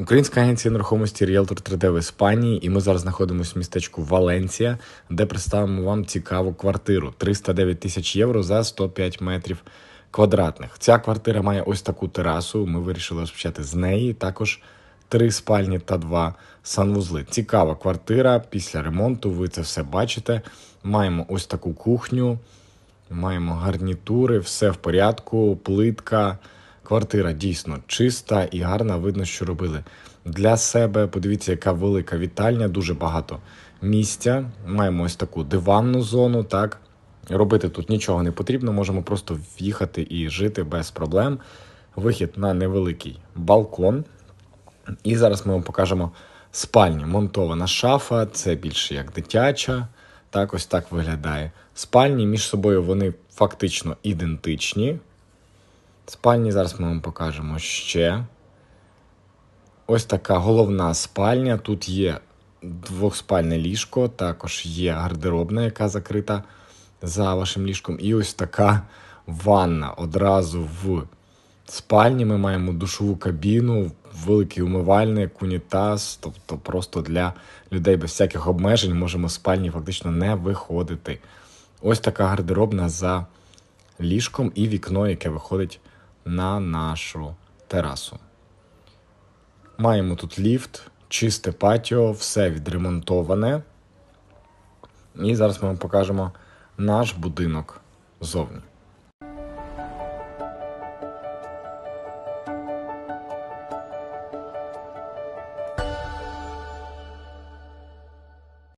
Українська агенція нерухомості Realtor 3D в Іспанії, і ми зараз знаходимося в містечку Валенція, де представимо вам цікаву квартиру 309 тисяч євро за 105 метрів квадратних. Ця квартира має ось таку терасу. Ми вирішили розпочати з неї. Також три спальні та два санвузли. Цікава квартира. Після ремонту ви це все бачите. Маємо ось таку кухню. Маємо гарнітури, все в порядку, плитка. Квартира дійсно чиста і гарна. Видно, що робили для себе. Подивіться, яка велика вітальня, дуже багато місця. Маємо ось таку диванну зону. Так робити тут нічого не потрібно. Можемо просто в'їхати і жити без проблем. Вихід на невеликий балкон. І зараз ми вам покажемо спальню. Монтована шафа, це більше як дитяча. Так, ось так виглядає. Спальні між собою вони фактично ідентичні. Спальні зараз ми вам покажемо ще. Ось така головна спальня. Тут є двохспальне ліжко, також є гардеробна, яка закрита за вашим ліжком. І ось така ванна. Одразу в спальні ми маємо душову кабіну, великий умивальник, унітаз, тобто просто для людей без всяких обмежень можемо з спальні фактично не виходити. Ось така гардеробна за ліжком і вікно, яке виходить на нашу терасу. Маємо тут ліфт, чисте патіо, все відремонтоване. І зараз ми вам покажемо наш будинок зовні.